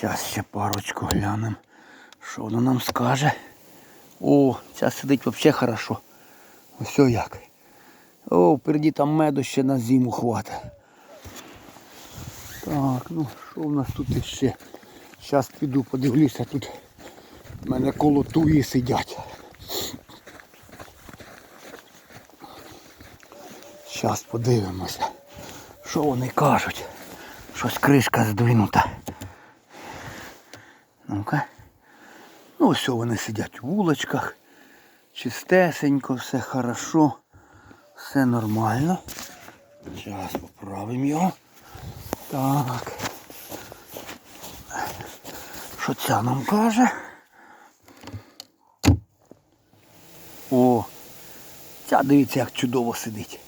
Зараз ще парочку глянемо. Що вона нам скаже? О, ця сидить взагалі хорошо. Ось як. О, впереді там меду ще на зиму хватить. Так, ну що в нас тут іще? Зараз піду подивлюся, тут в мене коло туї сидять. Зараз подивимося, що вони кажуть. Щось кришка здвинута. Ну-ка. Ну, ось вони сидять у вулочках. Чистесенько, все хорошо. Все нормально. Зараз поправимо його. Так. Що ця нам каже? О, ця дивіться, як чудово сидить.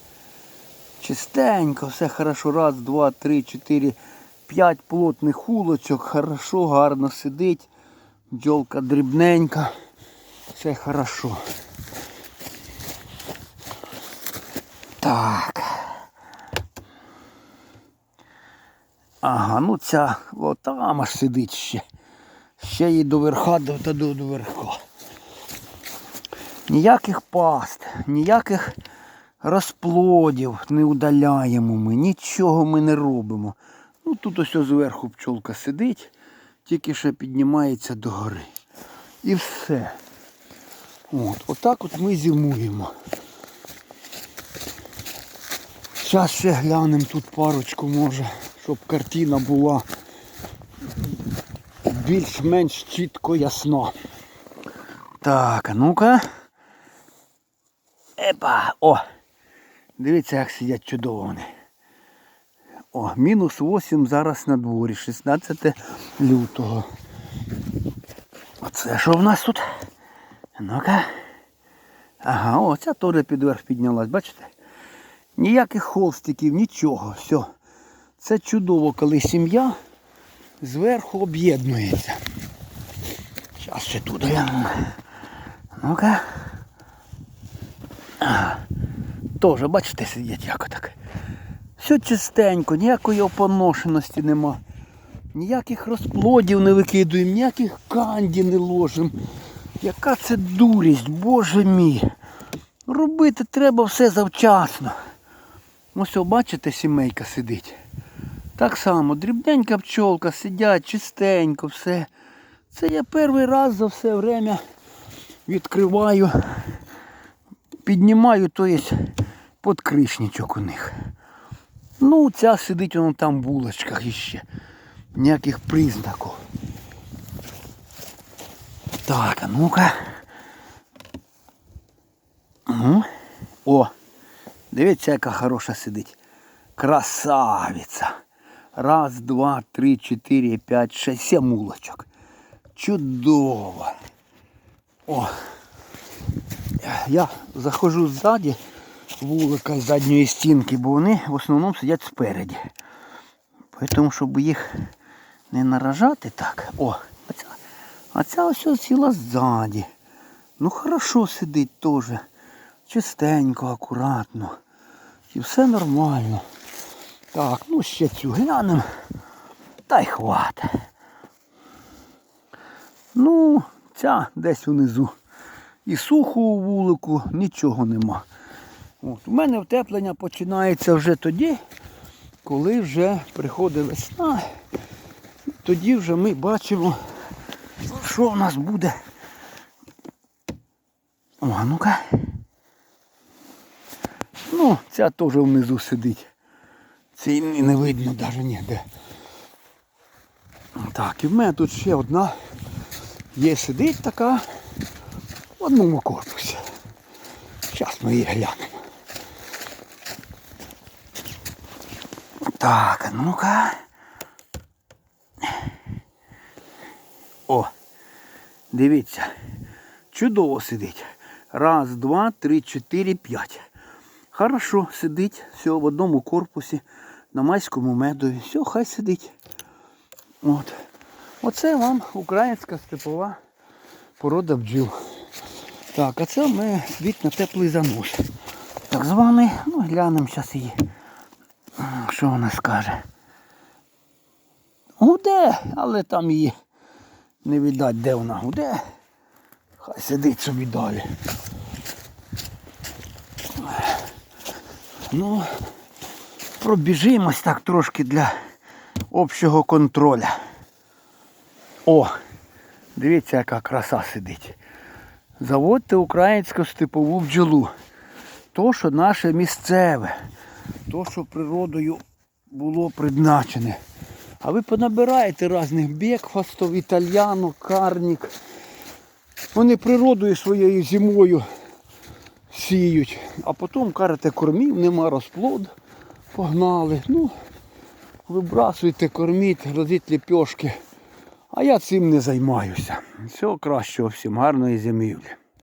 Чистенько, все хорошо. Раз, два, три, чотири, п'ять плотних улочок. Хорошо, гарно сидить. Бджолка дрібненька. Все хорошо. Так. Ага, ну ця о, там аж сидить ще. Ще її до верха до, та до, до верха. Ніяких паст, ніяких розплодів не удаляємо ми, нічого ми не робимо. Ну тут ось зверху пчолка сидить, тільки ще піднімається догори. І все. От, отак от ми зимуємо. Зараз ще глянемо тут парочку може, щоб картина була більш-менш чітко ясна. Так, а ну-ка. Епа! О! Дивіться, як сидять чудово вони. О, мінус 8 зараз на дворі, 16 лютого. Оце що в нас тут? Ну-ка. Ага, о, ця теж підверх піднялась, бачите? Ніяких холстиків, нічого, все. Це чудово, коли сім'я зверху об'єднується. Зараз ще тут глянемо. Ну-ка. Тоже, бачите, сидять як отак. Все чистенько, ніякої опоношеності нема. Ніяких розплодів не викидуємо, ніяких канді не ложимо. Яка це дурість, боже мій. Робити треба все завчасно. Ось, бачите, сімейка сидить. Так само, дрібненька пчолка, сидять чистенько, все. Це я перший раз за все время відкриваю, піднімаю, то є подкришничок у них. Ну, ця сидить воно там в вулочках іще. Ніяких признаків. Так, а ну-ка. Ну. О, дивіться, яка хороша сидить. Красавиця. Раз, два, три, чотири, п'ять, шесть, сім улочок. Чудово. О. Я заходжу ззаді вулика з задньої стінки, бо вони в основному сидять спереді. Тому, щоб їх не наражати так. О, а ця, а ця ось сіла ззаді. Ну хорошо сидить теж. Чистенько, акуратно. І все нормально. Так, ну ще цю глянемо. Та й хватить. Ну, ця десь унизу. І сухо у вулику, нічого нема. От. У мене втеплення починається вже тоді, коли вже приходить весна. Тоді вже ми бачимо, що в нас буде. О, ну-ка. Ну, ця теж внизу сидить. Це і не видно навіть ніде. Так, і в мене тут ще одна є сидить така в одному корпусі. Зараз ми її глянемо. Так, ну-ка. О, дивіться. Чудово сидить. Раз, два, три, чотири, п'ять. Хорошо сидить, все в одному корпусі, на майському медові. Все, хай сидить. От. Оце вам українська степова порода бджіл. Так, а це ми світ на теплий занос. Так званий, ну глянемо зараз її. Що вона скаже. Гуде, але там її не видать, де вона гуде. Хай сидить собі далі. Ну, пробіжимось так трошки для общого контроля. О, дивіться, яка краса сидить. Заводьте українську степову бджолу. То, що наше місцеве, то, що природою було призначене. А ви понабираєте різних бекфастів, італьянок, карнік. Вони природою своєю зимою сіють, а потім кажете, кормів, нема розплод, погнали. Ну, вибрасуйте, корміть, родіть ліпьошки. А я цим не займаюся. Всього кращого всім, гарної зимівлі.